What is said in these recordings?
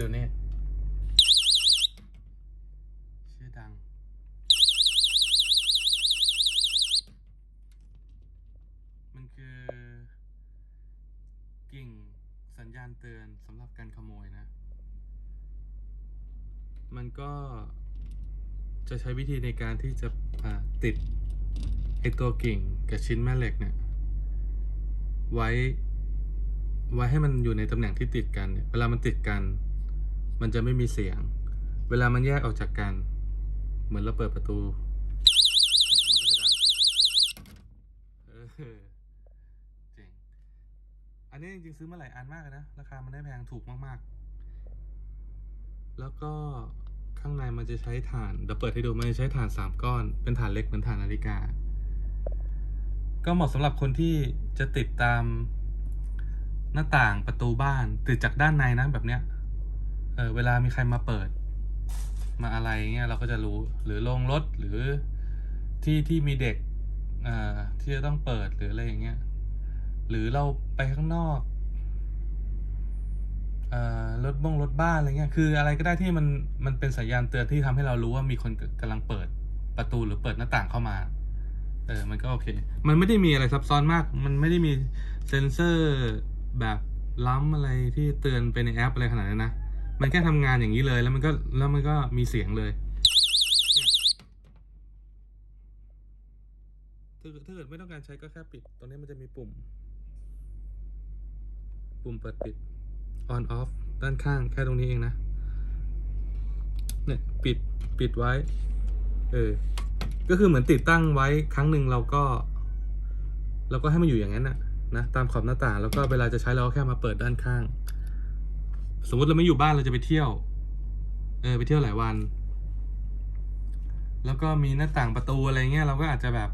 ดูนี่ชื่อดัง มันคือ กิ่งสัญญาณเตือนสำหรับการขโมยนะ มันก็จะใช้วิธีในการที่จะติดไอตัวกิ่งกับชิ้นแม่เหล็กเนี่ย ไว้ ไว้ให้มันอยู่ในตำแหน่งที่ติดกันเนี่ย เวลามันติดกัน มันจะไม่มีเสียง เวลามันแยกออกจากกัน เหมือนเราเปิดประตู มันก็จะดังเออเจ๋งอันนี้จริงๆซื้อมาหลายอันมากเลยนะ ราคามันได้แพงถูกมากๆ แล้วก็ข้างในมันจะใช้ถ่านเดี๋ยวเปิดให้ดูมันจะใช้ถ่านสามก้อน เป็นถ่านเล็กเหมือนถ่านนาฬิกา ก็เหมาะสำหรับคนที่จะติดตามหน้าต่างประตูบ้านติดจากด้านในนะแบบเนี้ย เออเวลามีใครมาเปิด มาอะไรเงี้ยเราก็จะรู้หรือโรงรถหรือที่ที่มีเด็กอ่าที่จะต้องเปิดหรืออะไรอย่างเงี้ยหรือเราไปข้างนอกเอ่อรถบ้งรถบ้านอะไรเงี้ย คืออะไรก็ได้ที่มันมันเป็นสัญญาณเตือนที่ทำให้เรารู้ว่ามีคนกำลังเปิดประตูหรือเปิดหน้าต่างเข้ามา เออ มันก็โอเค มันไม่ได้มีอะไรซับซ้อนมาก มันไม่ได้มีเซ็นเซอร์แบบล้ำอะไรที่เตือนไปในแอปอะไรขนาดนั้นนะ มันแค่ทำงานอย่างนี้เลย แล้วมันก็แล้วมันก็มีเสียงเลยถ้าเกิดถ้าเกิดไม่ต้องการใช้ก็แค่ปิด ตรงนี้มันจะมีปุ่ม ปุ่มเปิดปิด on off ด้านข้างแค่ตรงนี้เองนะ เนี่ยปิดปิดไว้ เออ ก็คือเหมือนติดตั้งไว้ครั้งหนึ่งเราก็เราก็ให้มันอยู่อย่างนั้นนะนะ ตามขอบหน้าต่างแล้วก็เวลาจะใช้เราก็แค่มาเปิดด้านข้าง สมมติเราไม่อยู่บ้านเราจะไปเที่ยว เออ ไปเที่ยวหลายวัน แล้วก็มีหน้าต่างประตูอะไรเงี้ยเราก็อาจจะแบบ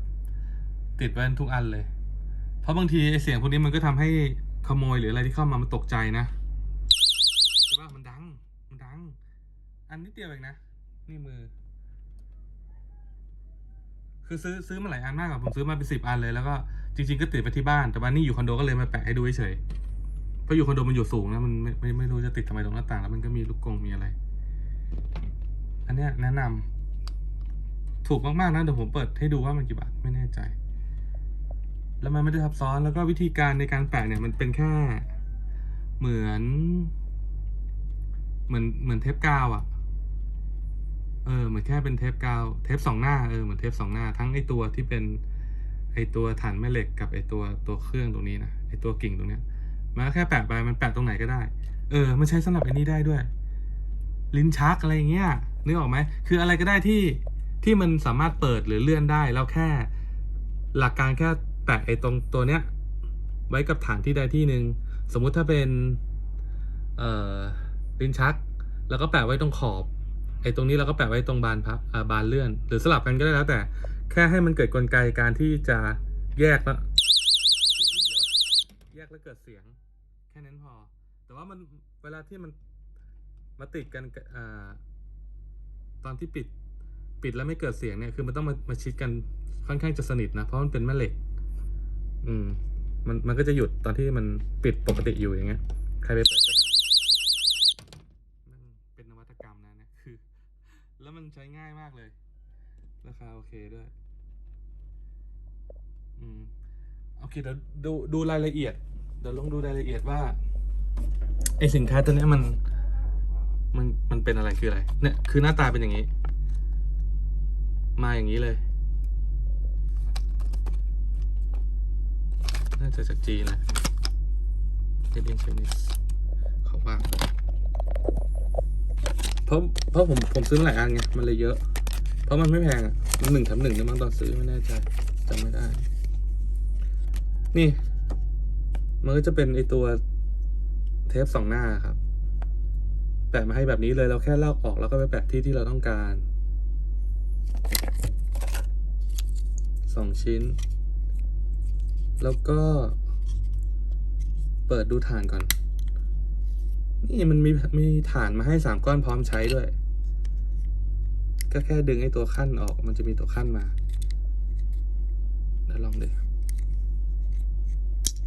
ติดไว้ทุกอันเลย เพราะบางทีไอเสียงพวกนี้มันก็ทำให้ขโมยหรืออะไรที่เข้ามามันตกใจนะใช่ป่ะมันดัง มันดัง อันนิดเดียวเองนะ นี่มือ คือซื้อซื้อมาหลายอันมากอะผมซื้อมาเป็นสิบอันเลยแล้วก็จริง ๆ ก็ติดไปที่บ้าน แต่ว่านี่อยู่คอนโดก็เลยมาแปะให้ดูเฉย เพราะอยู่คอนโดมันอยู่สูงนะมันไม่ไม่ไม่รู้จะติดทำไมตรงหน้าต่าง แล้วมันก็มีลูกกงมีอะไร อันเนี้ยแนะนำถูกมากๆนะเดี๋ยวผมเปิดให้ดูว่ามันกี่บาทไม่แน่ใจ แล้วมันไม่ได้ซับซ้อนแล้วก็วิธีการในการแปะเนี่ยมันเป็นแค่เหมือน เหมือนเหมือนเทปกาวอะเออเหมือนแค่เป็นเทปกาวเทปสองหน้าเออเหมือนเทปสองหน้า ทั้งไอตัวที่เป็นไอตัวฐานแม่เหล็กกับไอตัวตัวเครื่องตรงนี้นะไอตัวกิ่งตรงเนี้ย มันแค่แปะไปมันแปะตรงไหนก็ได้ เออ มันใช้สำหรับอ้นี้ได้ด้วย ลิ้นชักอะไรอย่างเงี้ยนึกออกไหมคืออะไรก็ได้ที่ที่มันสามารถเปิดหรือเลื่อนได้แล้วแค่ หลักการแค่แปะไอ้ตรงตัวเนี้ย ไว้กับฐานที่ใดที่หนึ่งสมมุติถ้าเป็นเอ่อลิ้นชัก แล้วก็แปะไว้ตรงขอบไอ้ตรงนี้เราก็แปะไว้ตรงบานพับอ่าบานเลื่อน หรือสลับกันก็ได้แล้วแต่ แค่ให้มันเกิดกลไกการที่จะแยกแล้ว กแล้วเกิดเสียง แค่นั้นพอ แต่ว่ามันเวลาที่มันมาติดกันอตอนที่ปิดปิดแล้วไม่เกิดเสียงเนี่ยคือมันต้องมามาชิดกันค่อนข้างจะสนิทนะเพราะมันเป็นแม่เหล็ก อืม มันมันก็จะหยุดตอนที่มันปิดปกติอยู่อย่างเงี้ยใครไปเปิดก็ดังมันเป็นนวัตกรรมนะเนี่ยคือ แล้วมันใช้ง่ายมากเลย ราคาโอเคด้วย อืมโอเคเดี๋ยวดูดูรายละเอียด เดี๋ยวลองดูรายละเอียดว่าไอสินค้าตัวนี้มันมันมันเป็นอะไรคืออะไร เนี่ยคือหน้าตาเป็นอย่างนี้ มาอย่างนี้เลย น่าจะจากจีนแหละเ a น in Chinese เขาว่างเพราะเพราะผมผมซื้อหลายอันไง มันเลยเยอะ เพราะมันไม่แพงอะ มันหนึ่งแถมหนึ่งเนี่ยมั้งตอนซื้อไม่แน่ใจจำไม่ได้ นี่ มันก็จะเป็นไอตัวเทปสองหน้าครับ แปะมาให้แบบนี้เลยเราแค่ลอกออกแล้วก็ไปแปะที่ที่เราต้องการสองชิ้น แล้วก็ เปิดดูฐานก่อน นี่มันมีมีฐานมาให้สามก้อนพร้อมใช้ด้วย ก็แค่ดึงไอ้ตัวขั้นออกมันจะมีตัวขั้นมาเดี๋ยวลองดิ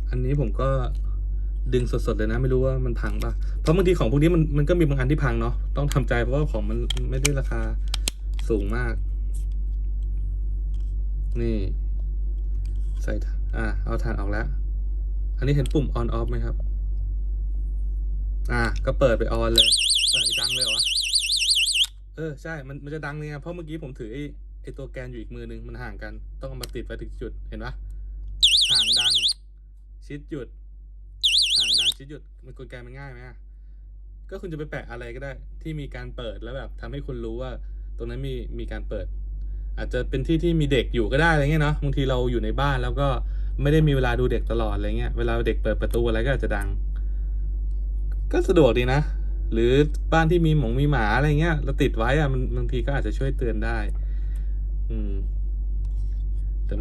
อันนี้ผมก็ดึงสดๆเลยนะไม่รู้ว่ามันพังปะเพราะบางทีของพวกนี้มันมันก็มีบางอันที่พังเนาะต้องทำใจเพราะว่าของมันไม่ได้ราคาสูงมาก นี่ใส่อ่าเอาถ่านออกแล้ว อันนี้เห็นปุ่ม on off ไหมครับ อ่าก็เปิดไปออนเลยเออดังเลยเหรอเออใช่ มันมันจะดังเลยไงเพราะเมื่อกี้ผมถือไอ้ไอ้ตัวแกนอยู่อีกมือนึงมันห่างกัน ต้องเอามาติดไปถึงจุดเห็นปะห่างดัง ชิดหยุดห่างดังชิดหยุดมันกลไกมันง่ายไหมก็คุณจะไปแปะอะไรก็ได้ ที่มีการเปิดแล้วแบบทำให้คุณรู้ว่า ตรงนั้นมีมีการเปิด อาจจะเป็นที่ที่มีเด็กอยู่ก็ได้อะไรเงี้ยเนาะบางทีเราอยู่ในบ้านแล้วก็ไม่ได้มีเวลาดูเด็กตลอดอะไรเงี้ยเวลาเด็กเปิดประตูอะไรก็อาจจะดัง ก็สะดวกดีนะ หรือบ้านที่มีหมงมีหมาอะไรเงี้ยเราติดไว้อะมันบางทีก็อาจจะช่วยเตือนได้ อืมแต่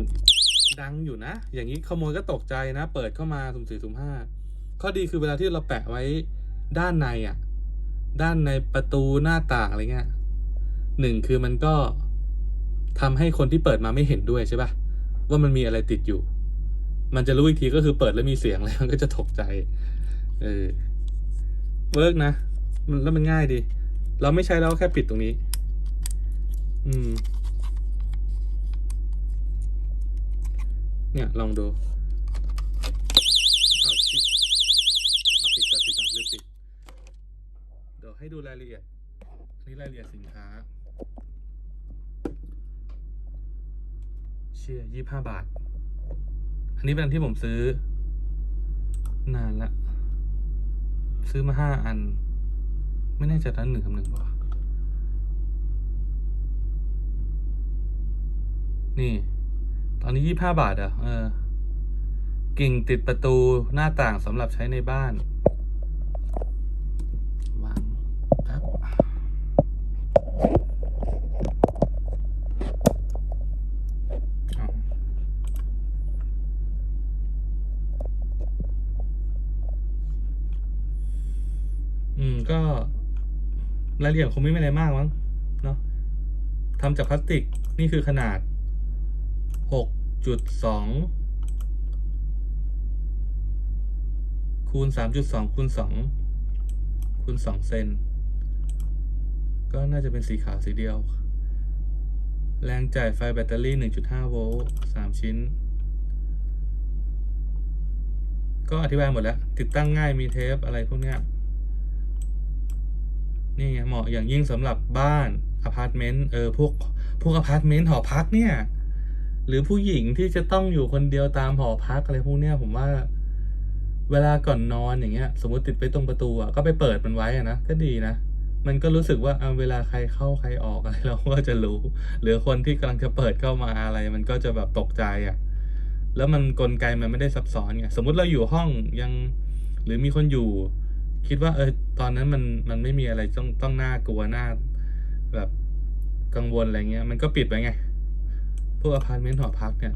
ดังอยู่นะ อย่างนี้ขโมยก็ตกใจนะ เปิดเข้ามาสุ่มสี่สุ่มห้าข้อดีคือเวลาที่เราแปะไว้ด้านในอะ ด้านในประตูหน้าต่างอะไรเงี้ยหนึ่งคือมันก็ทำให้คนที่เปิดมาไม่เห็นด้วยใช่ปะว่ามันมีอะไรติดอยู่ มันจะรู้อีกทีก็คือเปิดแล้วมีเสียงแล้วมันก็จะตกใจ เออ เวิร์กนะ แล้วมันง่ายดี เราไม่ใช้แล้วแค่ปิดตรงนี้ อืม เนี่ย ลองดูเอาชิเอาปิดก่อนปิดก่อนลืมปิด เดี๋ยวให้ดูรายละเอียดนนี้รายละเอียดสินค้า เชี่ยยี่ห้าบาท อันนี้เป็นอันที่ผมซื้อ นานละ ซื้อมาห้าอัน ไม่แน่ใจตอนหนึ่งคำหนึ่งป่ะนี่ ตอนนี้ยี่ห้าบาทอะเออ กิ่งติดประตูหน้าต่างสำหรับใช้ในบ้านวางแป๊บอืม ก็รายละเอียดคงไม่มีอะไรมากมั้ง เนาะทำจากพลาสติกนี่คือขนาด หกจุดสองคูณสามจุดสองคูณสองคูณสองเซน ก็น่าจะเป็นสีขาวสีเดียว แรงจ่ายไฟแบตเตอรี่หนึ่งจุดห้าโวลต์สามชิ้น ก็อธิบายหมดแล้ว ติดตั้งง่ายมีเทปอะไรพวกเนี้ย นี่ไงเหมาะอย่างยิ่งสำหรับบ้านอพาร์ตเมนต์ เออ พวก พวกอพาร์ตเมนต์หอพักเนี่ย หรือผู้หญิงที่จะต้องอยู่คนเดียวตามหอพักอะไรพวกเนี้ยผมว่า เวลาก่อนนอนอย่างเงี้ย สมมติติดไปตรงประตูอะก็ไปเปิดมันไว้อะนะก็ดีนะมันก็รู้สึกว่าเอาเวลาใครเข้าใครออกอะไรเราก็จะรู้ หรือคนที่กำลังจะเปิดเข้ามาอะไร มันก็จะแบบตกใจอะแล้วมันกลไกมันไม่ได้ซับซ้อนไงสมมติเราอยู่ห้องยัง หรือมีคนอยู่ คิดว่า เออตอนนั้นมันมันไม่มีอะไรต้องต้องน่ากลัวน่าแบบกังวลอะไรเงี้ย มันก็ปิดไปไง วกอพาร์ตเมนต์หอพักเนี่ย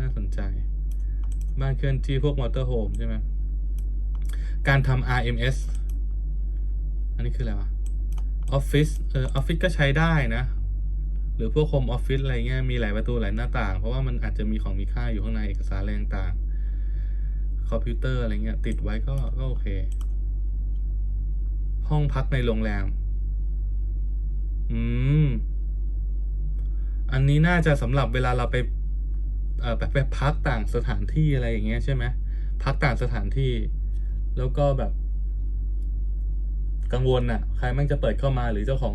น่าสนใจ บ้านเคลื่อนที่พวกมอเตอร์โฮมใช่ไหมการทำ RMS อันนี้คืออะไรวะออฟฟิศเออออฟฟิศก็ใช้ได้นะ หรือพวกโฮมออฟฟิศอะไรเงี้ยมีหลายประตูหลายหน้าต่าง เพราะว่ามันอาจจะมีของมีค่าอยู่ข้างในเอกสารอะไรต่างคอมพิวเตอร์อะไรเงี้ย ติดไว้ก็ก็โอเค ห้องพักในโรงแรม อืม อันนี้น่าจะสำหรับเวลาเราไปแบบไปพักต่างสถานที่อะไรอย่างเงี้ยใช่ไหมพักต่างสถานที่ แล้วก็แบบ กังวลน่ะ ใครแม่งจะเปิดเข้ามาหรือเจ้าของ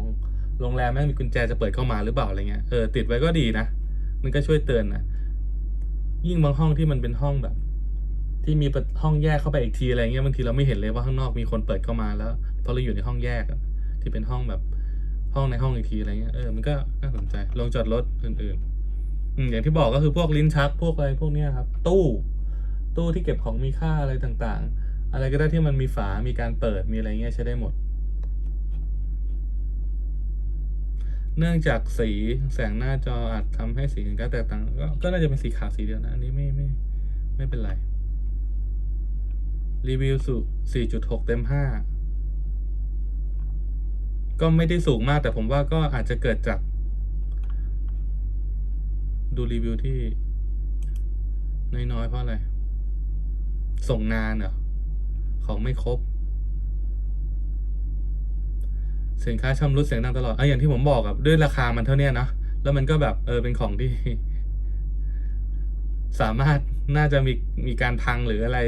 โรงแรมแม่งมีกุญแจจะเปิดเข้ามาหรือเปล่าอะไรเงี้ยเออติดไว้ก็ดีนะมันก็ช่วยเตือนนะยิ่งบางห้องที่มันเป็นห้องแบบ ที่มีห้องแยกเข้าไปอีกทีอะไรเงี้ยบางทีเราไม่เห็นเลยว่าข้างนอกมีคนเปิดเข้ามาแล้วเพราะเราอยู่ในห้องแยกที่เป็นห้องแบบ ห้องในห้องอีกทีอะไรเงี้ยเออมันก็น่าสนใจลงจอดรถอื่นๆอืมอย่างที่บอกก็คือพวกลิ้นชักพวกอะไรพวกเนี้ยครับ ตู้ ตู้ที่เก็บของมีค่าอะไรต่างๆ อะไรก็ได้ที่มันมีฝา มีการเปิดมีอะไรเงี้ยใช้ได้หมด เนื่องจากสีแสงหน้าจออาจทำให้สีสินค้าแตกต่างก็ก็น่าจะเป็นสีขาวสีเดียวนะ อันนี้ไม่ไม่ไม่เป็นไร รีวิวสู่4.6 เต็ม 5 ก็ไม่ได้สูงมากแต่ผมว่าก็อาจจะเกิดจาก ดูรีวิวที่ น้อยๆ เพราะอะไร ส่งนานเหรอ ของไม่ครบ สินค้าชำรุดเสียงดังตลอดอะอย่างที่ผมบอกอะด้วยราคามันเท่านี้เนะแล้วมันก็แบบเออเป็นของที่ สามารถน่าจะมีมีการพังหรืออะไร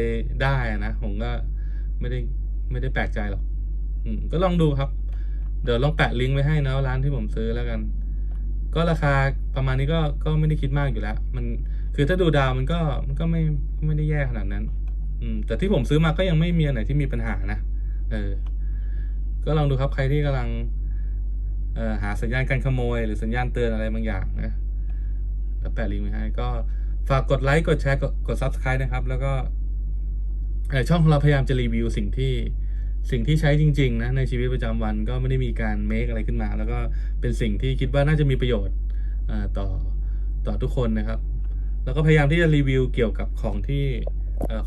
ได้นะ ผมก็ไม่ได้ไม่ได้แปลกใจหรอกอืมก็ลองดูครับ เดี๋ยวลองแปะลิงก์ไว้ให้นะร้านที่ผมซื้อแล้วกัน ก็ราคาประมาณนี้ก็ก็ไม่ได้คิดมากอยู่แล้ว มันคือถ้าดูดาวมันก็มันก็ไม่ไม่ได้แย่ขนาดนั้น อืม แต่ที่ผมซื้อมาก็ยังไม่มีอันไหนที่มีปัญหานะเออ ก็ลองดูครับใครที่กำลังเอ่อหาสัญญาณการขโมย หรือสัญญาณเตือนอะไรบางอย่างนะแล้วแปะลิงก์ไว้ให้ ก็ฝากกดไลค์กดแชร์กดกด subscribe นะครับ แล้วก็ช่องของเราพยายามจะรีวิวสิ่งที่ สิ่งที่ใช้จริงๆนะในชีวิตประจำวันก็ไม่ได้มีการเมคอะไรขึ้นมา แล้วก็เป็นสิ่งที่คิดว่าน่าจะมีประโยชน์ต่อต่อทุกคนนะครับ แล้วก็พยายามที่จะรีวิวเกี่ยวกับของที่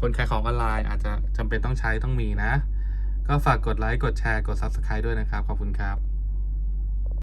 คนขายของออนไลน์ อาจจะจำเป็นต้องใช้ต้องมีนะ ก็ฝากกดไลค์กดแชร์กด subscribe ด้วยนะครับ ขอบคุณครับ